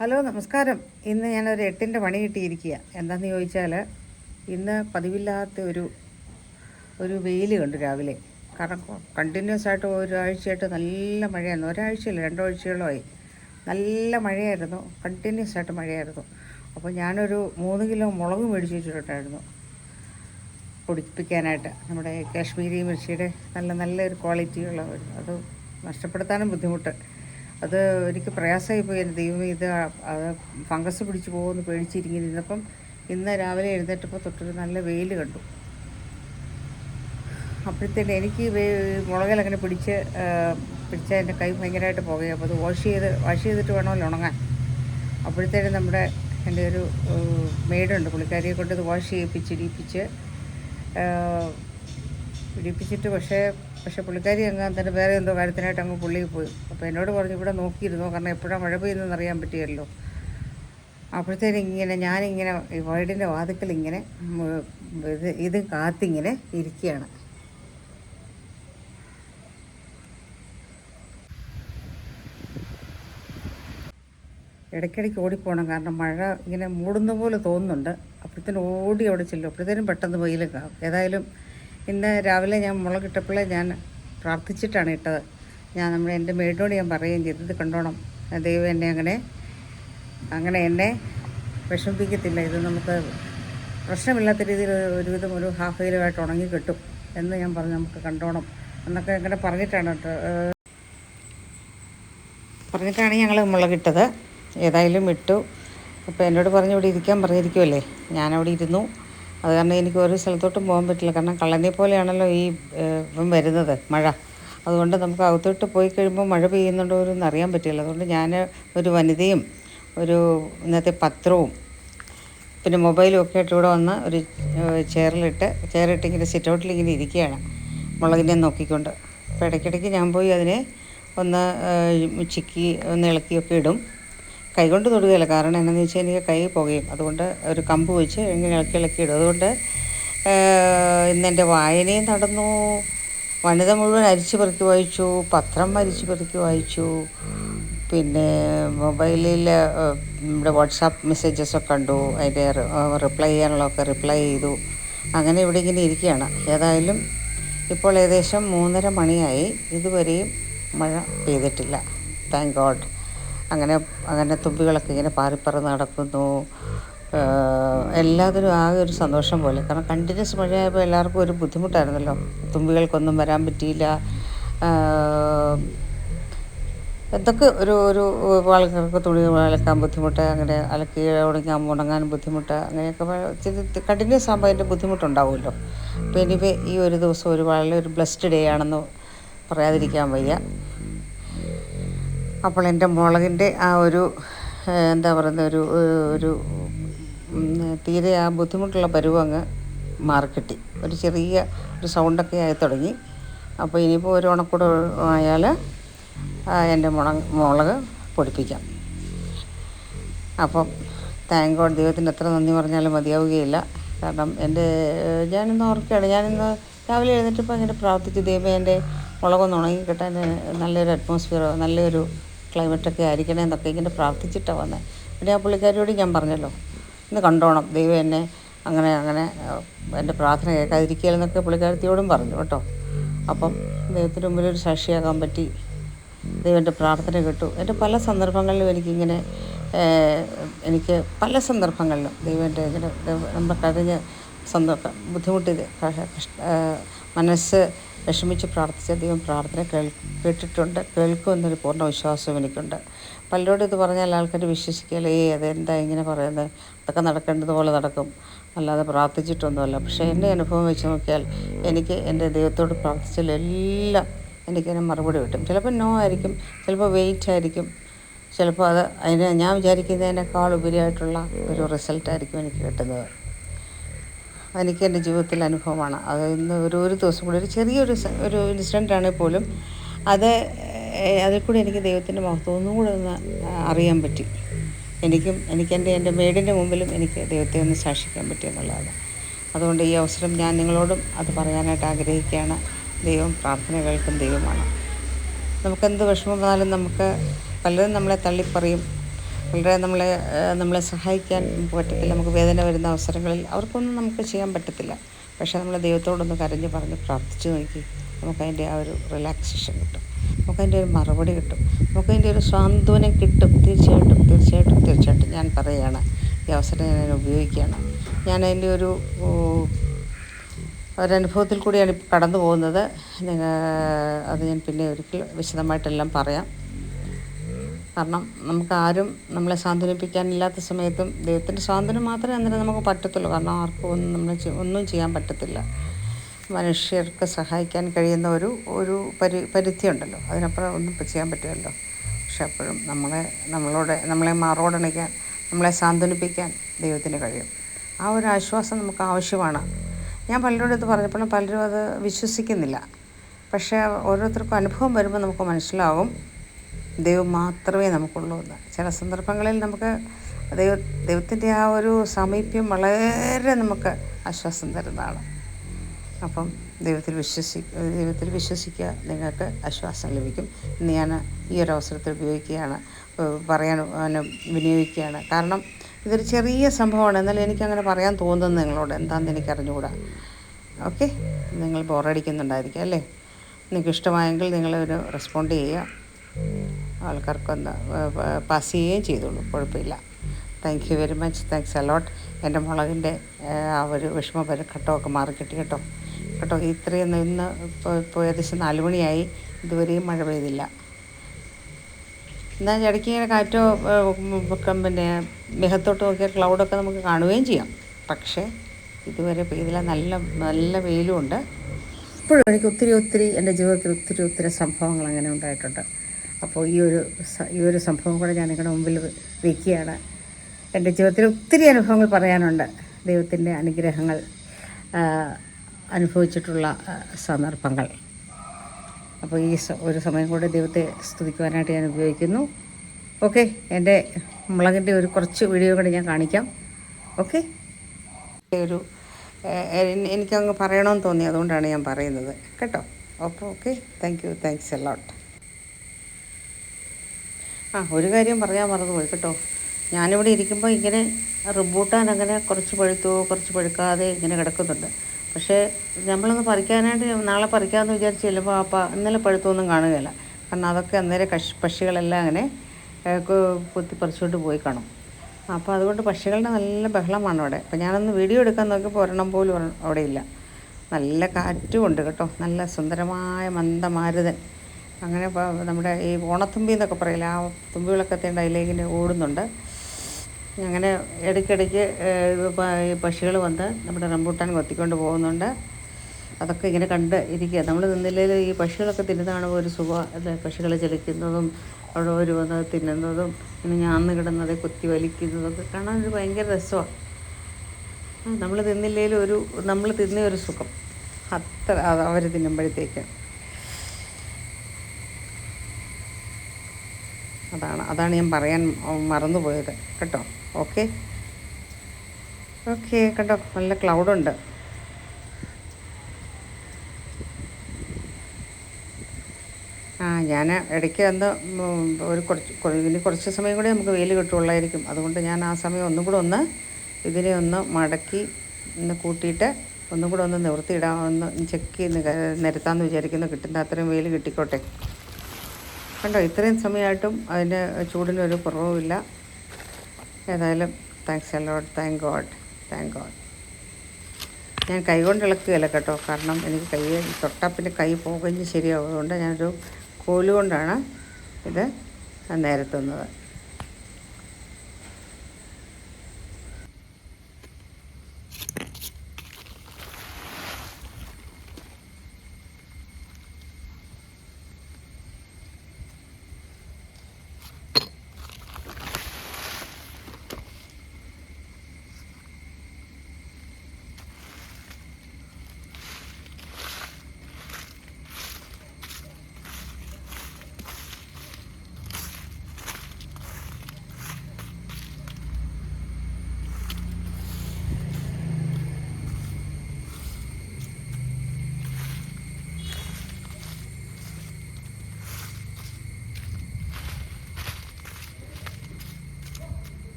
Hello നമസ്കാരം. ഇന്ന് ഞാനൊരു എട്ടിന്റെ പണി കിട്ടിയിരിക്കുക എന്താണെന്ന് ചോദിച്ചാൽ ഇന്ന് പതിവില്ലാത്ത ഒരു ഒരു വെയിൽ കണ്ടു രാവിലെ. കാരണം കണ്ടിന്യൂസ് ആയിട്ട് ഒരാഴ്ചയായിട്ട് നല്ല മഴയായിരുന്നു. ഒരാഴ്ചയില്ല രണ്ടാഴ്ചയോളമായി. നല്ല മഴയായിരുന്നു. കണ്ടിന്യൂസ് ആയിട്ട് മഴയായിരുന്നു. അപ്പോൾ ഞാനൊരു മൂന്ന് കിലോ മുളക് മേടിച്ച് വെച്ചിട്ടുണ്ടായിരുന്നു. പൊടിപ്പിക്കാനായിട്ട്. നമ്മുടെ കാശ്മീരി മിർച്ചിയുടെ നല്ല നല്ലൊരു ക്വാളിറ്റിയുള്ള അത് നഷ്ടപ്പെടുത്താനും ബുദ്ധിമുട്ട്. അത് എനിക്ക് പ്രയാസമായി പോയി എന്റെ ദൈവം ഇത് അത് ഫംഗസ് പിടിച്ച് പോകുമെന്ന് പേടിച്ചിരിക്കുന്നപ്പം ഇന്ന് രാവിലെ എഴുന്നേറ്റപ്പോൾ തൊട്ടൊരു നല്ല വെയിൽ കണ്ടു. അപ്പോഴത്തേന് എനിക്ക് മുളകിൽ പിടിച്ച് പിടിച്ച എന്റെ കൈ ഭയങ്കരമായിട്ട് പോകുകയും അപ്പോൾ അത് വാഷ് ചെയ്ത് വാഷ് ചെയ്തിട്ട് വേണമല്ലോ ഉണങ്ങാൻ. അപ്പോഴത്തേനും നമ്മുടെ എന്റെ ഒരു മെയ്ഡുണ്ട് പുള്ളിക്കാരിയെ കൊണ്ട് ഇത് വാഷ് ചെയ്യിപ്പിച്ച് ഇടിപ്പിച്ച് ഇടിപ്പിച്ചിട്ട് പക്ഷേ പക്ഷേ പുള്ളിക്കാരി അങ്ങ് തന്നെ വേറെ എന്തോ കാര്യത്തിനായിട്ട് അങ്ങ് പുള്ളി പോയി. അപ്പോൾ എന്നോട് പറഞ്ഞു ഇവിടെ നോക്കിയിരുന്നു? കാരണം എപ്പോഴാണ് മഴ പെയ്യുന്നതെന്ന് അറിയാൻ പറ്റിയല്ലോ. അപ്പോഴത്തേനും ഇങ്ങനെ ഞാനിങ്ങനെ ഈ വീടിന്റെ വാതിക്കൽ ഇങ്ങനെ ഇത് ഇത് കാത്തിങ്ങനെ ഇരിക്കുകയാണ്. ഇടയ്ക്കിടയ്ക്ക് ഓടിപ്പോകണം. കാരണം മഴ ഇങ്ങനെ മൂടുന്ന പോലെ തോന്നുന്നുണ്ട്. അപ്പോഴത്തേനും ഓടി അവിടെ ചെല്ലും. അപ്പോഴത്തേനും പെട്ടെന്ന് വെയിൽ കാണും ഏതായാലും ഇന്ന് രാവിലെ ഞാൻ മുളകിട്ടപ്പോഴേ ഞാൻ പ്രാർത്ഥിച്ചിട്ടാണ് ഇട്ടത്. ഞാൻ നമ്മുടെ എന്റെ മേടിനോട് ഞാൻ പറയുകയും ചെയ്തത് കണ്ടോണം. ദൈവം എന്നെ അങ്ങനെ അങ്ങനെ എന്നെ വിഷമിപ്പിക്കത്തില്ല. ഇത് നമുക്ക് പ്രശ്നമില്ലാത്ത രീതിയിൽ ഒരുവിധം ഒരു ഹാഫ് കിലോയായിട്ട് ഉണങ്ങി കിട്ടും. എന്ന് ഞാൻ പറഞ്ഞു നമുക്ക് കണ്ടോണം. എന്നൊക്കെ ഇങ്ങനെ പറഞ്ഞിട്ടാണ് പറഞ്ഞിട്ടാണ് ഞങ്ങൾ മുളകിട്ടത് ഏതായാലും ഇട്ടു. അപ്പോൾ എന്നോട് പറഞ്ഞു ഇവിടെ ഇരിക്കാൻ പറഞ്ഞിരിക്കുമല്ലേ ഞാനവിടെ ഇരുന്നു. അത് കാരണം എനിക്ക് ഒരു സ്ഥലത്തോട്ടും പോകാൻ പറ്റില്ല. കാരണം കള്ളനെ പോലെയാണല്ലോ ഈ ഇപ്പം വരുന്നത് മഴ. അതുകൊണ്ട് നമുക്ക് അകത്തോട്ട് പോയി കഴിയുമ്പോൾ മഴ പെയ്യുന്നുണ്ടോ എന്ന് അറിയാൻ പറ്റില്ല. അതുകൊണ്ട് ഞാൻ ഒരു വനിതയും ഒരു ഇന്നത്തെ പത്രവും പിന്നെ മൊബൈലും ഒക്കെ ആയിട്ട് ഇവിടെ വന്ന് ഒരു ചെയറിലിട്ട് ചെയറിട്ട് ഇങ്ങനെ സിറ്റ് ഔട്ടിൽ ഇങ്ങനെ ഇരിക്കുകയാണ്. മുളകിനെ നോക്കിക്കൊണ്ട്. അപ്പോൾ ഇടയ്ക്കിടയ്ക്ക് ഞാൻ പോയി അതിനെ ഒന്ന് ചിക്കി ഒന്ന് ഇളക്കിയൊക്കെ ഇടും. കൈകൊണ്ട് തൊടുകയില്ല. കാരണം എന്നാന്ന് വെച്ചാൽ എനിക്ക് കൈ പുകയും. അതുകൊണ്ട് ഒരു കമ്പ് വെച്ച് ഇങ്ങനെ ഇളക്കി ഇളക്കി ഇടും. അതുകൊണ്ട് ഇന്നെന്റെ വായനയും നടന്നു വനിത മുഴുവൻ അരിച്ചു പെറുക്കി വായിച്ചു. പത്രം അരിച്ചു പെറുക്കി വായിച്ചു. പിന്നെ മൊബൈലിൽ നമ്മുടെ വാട്സാപ്പ് മെസ്സേജസൊക്കെ കണ്ടു. അതിന്റെ റിപ്ലൈ ചെയ്യാനുള്ളതൊക്കെ റിപ്ലൈ ചെയ്തു. അങ്ങനെ ഇവിടെ ഇങ്ങനെ ഇരിക്കുകയാണ്. ഏതായാലും ഇപ്പോൾ ഏകദേശം മൂന്നര മണിയായി. ഇതുവരെയും മഴ പെയ്തിട്ടില്ല. Thank God. അങ്ങനെ അങ്ങനെ തുമ്പികളൊക്കെ ഇങ്ങനെ പാറിപ്പറന്ന് നടക്കുന്നു. എല്ലാത്തിനും ആകെ ഒരു സന്തോഷം പോലെ. കാരണം കണ്ടിന്യൂസ് മഴയായപ്പോൾ എല്ലാവർക്കും ഒരു ബുദ്ധിമുട്ടായിരുന്നല്ലോ. തുമ്പികൾക്കൊന്നും വരാൻ പറ്റിയില്ല. എന്തൊക്കെ ഒരു ഒരു ആൾക്കാർക്ക് തുണി അലക്കാൻ ബുദ്ധിമുട്ട് അങ്ങനെ അലക്കി ഉണങ്ങാൻ ഉണങ്ങാൻ ബുദ്ധിമുട്ട് അങ്ങനെയൊക്കെ ഇച്ചിരി കണ്ടിന്യൂസ് ആകുമ്പോൾ അതിന്റെ ബുദ്ധിമുട്ടുണ്ടാവുമല്ലോ. അപ്പോൾ എനിവേ ഈ ഒരു ദിവസം ഒരു വളരെ ഒരു ബ്ലസ്ഡ് ഡേ ആണെന്ന് പറയാതിരിക്കാൻ വയ്യ. അപ്പോൾ എന്റെ മുളകിന്റെ ആ ഒരു എന്താ പറയുന്ന ഒരു ഒരു തീരെ ആ ബുദ്ധിമുട്ടുള്ള പരുവം അങ്ങ് മാറിക്കിട്ടി. ഒരു ചെറിയ ഒരു സൗണ്ടൊക്കെ ആയി തുടങ്ങി. അപ്പോൾ ഇനിയിപ്പോൾ ഒരു ഉണക്കൂടെ ആയാൽ എന്റെ മുളക് മുളക് പൊടിപ്പിക്കാം. അപ്പം താങ്ക് ഗോഡ് ദൈവത്തിന് എത്ര നന്ദി പറഞ്ഞാലും മതിയാവുകയില്ല. കാരണം എന്റെ ഞാനിന്ന് ഓർക്കുകയാണ് ഞാനിന്ന് രാവിലെ എഴുന്നേറ്റപ്പോൾ ഇങ്ങനെ പ്രാർത്ഥിച്ചു ദൈവം എന്റെ മുളകൊന്ന് ഉണങ്ങി കിട്ടാൻ നല്ലൊരു അറ്റ്മോസ്ഫിയർ നല്ലൊരു ക്ലൈമറ്റൊക്കെ ആയിരിക്കണേ എന്നൊക്കെ ഇങ്ങനെ പ്രാർത്ഥിച്ചിട്ടാണ് വന്നത് പിന്നെ ആ പുള്ളിക്കാരിയോട് ഞാൻ പറഞ്ഞല്ലോ ഇന്ന് കണ്ടോണം ദൈവം എന്നെ അങ്ങനെ അങ്ങനെ എന്റെ പ്രാർത്ഥന കേൾക്കാതിരിക്കുകയെന്നൊക്കെ പുള്ളിക്കാരത്തിയോടും പറഞ്ഞു കേട്ടോ. അപ്പം ദൈവത്തിന് മുമ്പിൽ ഒരു സാക്ഷിയാകാൻ പറ്റി. ദൈവന്റെ പ്രാർത്ഥന കേട്ടു. എന്റെ പല സന്ദർഭങ്ങളിലും എനിക്കിങ്ങനെ എനിക്ക് പല സന്ദർഭങ്ങളിലും ദൈവന്റെ ഇങ്ങനെ നമ്മുടെ കഴിഞ്ഞ സന്ദർഭം ബുദ്ധിമുട്ടിത് മനസ്സ് വിഷമിച്ച് പ്രാർത്ഥിച്ച ദൈവം പ്രാർത്ഥന കേൾ കേട്ടിട്ടുണ്ട്. കേൾക്കുമെന്നൊരു പൂർണ വിശ്വാസവും എനിക്കുണ്ട്. പലരോടും ഇത് പറഞ്ഞാൽ ആൾക്കാർ വിശ്വസിക്കുകയല്ലേ അതെന്താ ഇങ്ങനെ പറയുന്നത് അതൊക്കെ നടക്കേണ്ടതുപോലെ നടക്കും. അല്ലാതെ പ്രാർത്ഥിച്ചിട്ടൊന്നുമല്ല. പക്ഷേ എന്റെ അനുഭവം വെച്ച് നോക്കിയാൽ എനിക്ക് എന്റെ ദൈവത്തോട് പ്രാർത്ഥിച്ചാൽ എല്ലാം എനിക്കതിന് മറുപടി കിട്ടും. ചിലപ്പോൾ നോ ആയിരിക്കും ചിലപ്പോൾ വെയിറ്റ് ആയിരിക്കും. ചിലപ്പോൾ അത് അതിന് ഞാൻ വിചാരിക്കുന്നതിനേക്കാൾ ഉപരിയായിട്ടുള്ള ഒരു റിസൾട്ടായിരിക്കും എനിക്ക് കിട്ടുന്നത്. എനിക്ക് എന്റെ ജീവിതത്തിലെ അനുഭവമാണ്. അത് ഇന്ന് ഒരു ഒരു ദിവസം കൂടി ഒരു ചെറിയൊരു ഒരു ഇൻസിഡന്റ് ആണെങ്കിൽ പോലും അത് അതിൽ കൂടി എനിക്ക് ദൈവത്തിന്റെ മഹത്വം ഒന്നും കൂടെ ഒന്ന് അറിയാൻ പറ്റി. എനിക്കും എനിക്ക് എന്റെ എന്റെ മേടിന്റെ മുമ്പിലും എനിക്ക് ദൈവത്തെ ഒന്ന് സാക്ഷിക്കാൻ പറ്റി എന്നുള്ളതാണ്. അതുകൊണ്ട് ഈ അവസരം ഞാൻ നിങ്ങളോടും അത് പറയാനായിട്ട് ആഗ്രഹിക്കുകയാണ്. ദൈവം പ്രാർത്ഥന കേൾക്കും ദൈവമാണ്. നമുക്കെന്ത് വിഷമം വന്നാലും നമുക്ക് പലരും നമ്മളെ തള്ളിപ്പറയും. വളരെ നമ്മളെ നമ്മളെ സഹായിക്കാൻ പറ്റത്തില്ല. നമുക്ക് വേദന വരുന്ന അവസരങ്ങളിൽ അവർക്കൊന്നും നമുക്ക് ചെയ്യാൻ പറ്റത്തില്ല. പക്ഷേ നമ്മൾ ദൈവത്തോടൊന്ന് കരഞ്ഞ് പറഞ്ഞ് പ്രാർത്ഥിച്ച് നോക്കി നമുക്കതിന്റെ ആ ഒരു റിലാക്സേഷൻ കിട്ടും. നമുക്കതിന്റെ ഒരു മറുപടി കിട്ടും. നമുക്കതിന്റെ ഒരു സാന്ത്വനം കിട്ടും. തീർച്ചയായിട്ടും തീർച്ചയായിട്ടും തീർച്ചയായിട്ടും ഞാൻ പറയുകയാണ്. ഈ അവസരം ഞാൻ ഉപയോഗിക്കുകയാണ്. ഞാൻ അതിന്റെ ഒരു ഒരനുഭവത്തിൽ കൂടിയാണ് കടന്നു പോകുന്നത് അത് ഞാൻ പിന്നെ ഒരിക്കൽ വിശദമായിട്ടെല്ലാം പറയാം. കാരണം നമുക്ക് ആരും നമ്മളെ സാന്ത്വനിപ്പിക്കാനില്ലാത്ത സമയത്തും ദൈവത്തിന്റെ സ്വാതന്ത്ര്യം മാത്രമേ അന്നേരം നമുക്ക് പറ്റത്തുള്ളൂ. കാരണം ആർക്കും ഒന്നും നമ്മൾ ഒന്നും ചെയ്യാൻ പറ്റത്തില്ല. മനുഷ്യർക്ക് സഹായിക്കാൻ കഴിയുന്ന ഒരു ഒരു പരി പരിധിയുണ്ടല്ലോ. അതിനപ്പുറം ഒന്നും ചെയ്യാൻ പറ്റുമല്ലോ പക്ഷെ അപ്പോഴും നമ്മളെ നമ്മളോട് നമ്മളെ മാറോടണയ്ക്കാൻ നമ്മളെ സാന്ത്വനിപ്പിക്കാൻ ദൈവത്തിന് കഴിയും. ആ ഒരു ആശ്വാസം നമുക്ക് ആവശ്യമാണ്. ഞാൻ പലരോടും ഇത് പറഞ്ഞപ്പോഴും പലരും അത് വിശ്വസിക്കുന്നില്ല. പക്ഷേ ഓരോരുത്തർക്കും അനുഭവം വരുമ്പോൾ നമുക്ക് മനസ്സിലാവും. ദൈവം മാത്രമേ നമുക്കുള്ളൂ എന്ന്. ചില സന്ദർഭങ്ങളിൽ നമുക്ക് ദൈവ ദൈവത്തിന്റെ ആ ഒരു സമീപ്യം വളരെ നമുക്ക് ആശ്വാസം തരുന്നതാണ്. അപ്പം ദൈവത്തിൽ വിശ്വസി ദൈവത്തിൽ വിശ്വസിക്കുക നിങ്ങൾക്ക് ആശ്വാസം ലഭിക്കും. ഇന്ന് ഞാൻ ഈ ഒരു അവസരത്തിൽ ഉപയോഗിക്കുകയാണ് പറയാൻ വിനിയോഗിക്കുകയാണ്. കാരണം ഇതൊരു ചെറിയ സംഭവമാണ്. എന്നാലും എനിക്കങ്ങനെ പറയാൻ തോന്നുന്നത് നിങ്ങളോട്. എന്താണെന്ന് എനിക്ക് അറിഞ്ഞുകൂടാ ഓക്കെ? നിങ്ങൾ ബോറടിക്കുന്നുണ്ടായിരിക്കും അല്ലേ? നിങ്ങൾക്ക് ഇഷ്ടമായെങ്കിൽ നിങ്ങളൊരു റെസ്പോണ്ട് ചെയ്യുക. ആൾക്കാർക്കൊന്ന് പാസ് ചെയ്യുകയും ചെയ്തോളൂ കുഴപ്പമില്ല. Thank you very much thanks a lot എന്റെ മുളകിന്റെ ആ ഒരു വിഷമ ഘട്ടമൊക്കെ മാറി കിട്ടി കേട്ടോ. കേട്ടോ ഇത്രയും ഇന്ന് ഇപ്പോൾ ഏകദേശം നാല് മണിയായി. ഇതുവരെയും മഴ പെയ്തില്ല. എന്നാൽ ഇടയ്ക്ക് ഇങ്ങനെ കാറ്റോ പിന്നെ മേഘത്തോട്ട് നോക്കിയാൽ ക്ലൗഡൊക്കെ നമുക്ക് കാണുകയും ചെയ്യാം. പക്ഷേ ഇതുവരെ പെയ്തില്ല. നല്ല നല്ല വെയിലുമുണ്ട് ഇപ്പോഴും എനിക്ക് ഒത്തിരി ഒത്തിരി എന്റെ ജീവിതത്തിൽ ഒത്തിരി ഒത്തിരി സംഭവങ്ങൾ അങ്ങനെ ഉണ്ടായിട്ടുണ്ട്. അപ്പോൾ ഈ ഒരു ഈ ഒരു സംഭവം കൂടെ ഞാൻ നിങ്ങളുടെ മുമ്പിൽ വയ്ക്കുകയാണ് എന്റെ ജീവിതത്തിൽ ഒത്തിരി അനുഭവങ്ങൾ പറയാനുണ്ട്. ദൈവത്തിന്റെ അനുഗ്രഹങ്ങൾ അനുഭവിച്ചിട്ടുള്ള സന്ദർഭങ്ങൾ. അപ്പോൾ ഈ ഒരു സമയം കൂടെ ദൈവത്തെ സ്തുതിക്കുവാനായിട്ട് ഞാൻ ഉപയോഗിക്കുന്നു. ഓക്കെ എന്റെ മുളകിന്റെ ഒരു കുറച്ച് വീഡിയോ കൂടെ ഞാൻ കാണിക്കാം. ഓക്കെ. ഒരു എനിക്കങ്ങ് പറയണമെന്ന് തോന്നി അതുകൊണ്ടാണ് ഞാൻ പറയുന്നത്. കേട്ടോ? അപ്പോൾ okay. Thank you. Thanks a lot. ആ ഒരു കാര്യം പറയാൻ മറന്നുപോയി കേട്ടോ. ഞാനിവിടെ ഇരിക്കുമ്പോൾ ഇങ്ങനെ റിബൂട്ടാൻ അങ്ങനെ കുറച്ച് പഴുത്തോ കുറച്ച് പഴുക്കാതെ ഇങ്ങനെ കിടക്കുന്നുണ്ട്. പക്ഷേ നമ്മളൊന്ന് പറിക്കാനായിട്ട് നാളെ പറിക്കാമെന്ന് വിചാരിച്ച് ചെല്ലുമ്പോൾ ആ ഇന്നലെ പഴുത്തൊന്നും കാണുകയില്ല. കാരണം അതൊക്കെ അന്നേരം കഷ് പക്ഷികളെല്ലാം അങ്ങനെ കൊത്തി പറിച്ചുകൊണ്ട് പോയി കാണും. അപ്പോൾ അതുകൊണ്ട് പക്ഷികളുടെ നല്ല ബഹളമാണ് അവിടെ. അപ്പോൾ ഞാനൊന്ന് വീഡിയോ എടുക്കാൻ നോക്കിയപ്പോൾ ഒരെണ്ണം പോലും അവിടെ ഇല്ല. നല്ല കാറ്റും ഉണ്ട് കേട്ടോ. നല്ല സുന്ദരമായ മന്ദമാരുതൻ. അങ്ങനെ നമ്മുടെ ഈ ഓണത്തുമ്പി എന്നൊക്കെ പറയില്ല ആ തുമ്പികളൊക്കെ തേണ്ട അതിലേക്കിങ്ങനെ ഓടുന്നുണ്ട്. അങ്ങനെ ഇടയ്ക്കിടയ്ക്ക് ഈ പക്ഷികൾ വന്ന് നമ്മുടെ റംബൂട്ടാൻ കൊത്തിക്കൊണ്ട് പോകുന്നുണ്ട്. അതൊക്കെ ഇങ്ങനെ കണ്ട് ഇരിക്കുക നമ്മൾ നിന്നില്ലെങ്കിൽ ഈ പക്ഷികളൊക്കെ തിന്നുന്നതാണ് ഒരു സുഖം? അല്ലെ? പക്ഷികൾ ചലിക്കുന്നതും അവിടെ ഒരു വന്ന് തിന്നുന്നതും പിന്നെ ഞാന്ന് കിടന്നത് കുത്തി വലിക്കുന്നതൊക്കെ കാണാൻ ഒരു ഭയങ്കര രസമാണ് നമ്മൾ തിന്നില്ലെങ്കിലും ഒരു നമ്മൾ തിന്നേ ഒരു സുഖം. അത്ര അവർ തിന്നുമ്പോഴത്തേക്ക്. അതാണ് അതാണ് ഞാൻ പറയാൻ മറന്നുപോയത്. കേട്ടോ? ഓക്കെ? ഓക്കെ കേട്ടോ നല്ല ക്ലൗഡുണ്ട്. ആ ഞാൻ ഇടയ്ക്ക് അന്ന് ഒരു കുറച്ച് ഇനി കുറച്ച് സമയം കൂടി നമുക്ക് വെയിൽ കിട്ടുള്ളായിരിക്കും അതുകൊണ്ട് ഞാൻ ആ സമയം ഒന്നും കൂടെ ഒന്ന് ഇതിനെ ഒന്ന് മടക്കി ഒന്ന് കൂട്ടിയിട്ട് ഒന്നും കൂടെ ഒന്ന് നിവർത്തിയിടാമെന്ന് ചെക്ക് ചെയ്ത് നിരത്താമെന്ന് വിചാരിക്കുന്നു. കിട്ടുന്ന അത്രയും വെയിൽ കിട്ടിക്കോട്ടെ. കണ്ടോ ഇത്രയും സമയമായിട്ടും അതിന്റെ ചൂടിനൊരു കുറവുമില്ല. ഏതായാലും thanks a lot thank God thank God ഞാൻ കൈ കൊണ്ട് ഇളക്കുകയല്ല കേട്ടോ കാരണം എനിക്ക് കൈ തൊട്ടാൽ പിന്നെ കൈ പോകഞ്ഞ് ശരിയാവുന്നതുകൊണ്ട് ഞാനൊരു കോലുകൊണ്ടാണ് ഇത് നിരത്തുന്നത്.